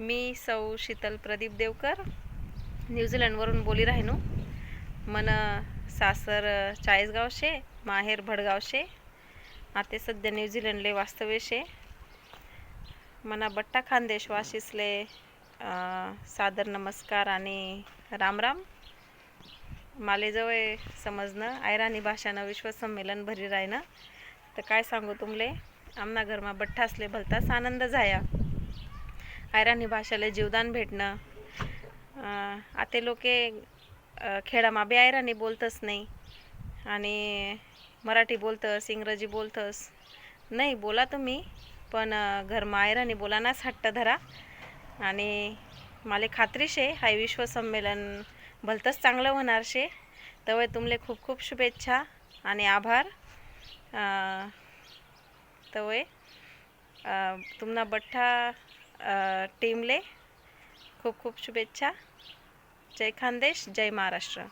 मी सौ शीतल प्रदीप देवकर न्यूझीलंडवरून बोली राहिनो मन सासर चाळीसगाव शे माहेर भडगाव शे आते सध्या न्यूझीलंडले वास्तव्य शे मना बट्टा खानदेश वाशिसले सादर नमस्कार आणि रामराम मालेजवळ समजणं आयराणी भाषानं विश्वसंमेलन भरी राहिनं तर काय सांगू तुमले? आमना घरमा बठ्ठा असले भलताच आनंद झाया. आयराणी भाषेला जीवदान भेटणं. आता आते लोके खेडामा बी आयराणी बोलतच नाही. आणि मराठी बोलतस इंग्रजी बोलतस. नाही बोला तुम्ही पण घरमा आयराणी बोलानाच हट्ट धरा. आणि मला खात्री शे हाय विश्वसंमेलन भलतंच चांगलं होणार शे. तवय तुमले खूप खूप शुभेच्छा आणि आभार. तवय तुमना बठ्ठा टीमले खूप खूप शुभेच्छा. जय खानदेश जय महाराष्ट्र.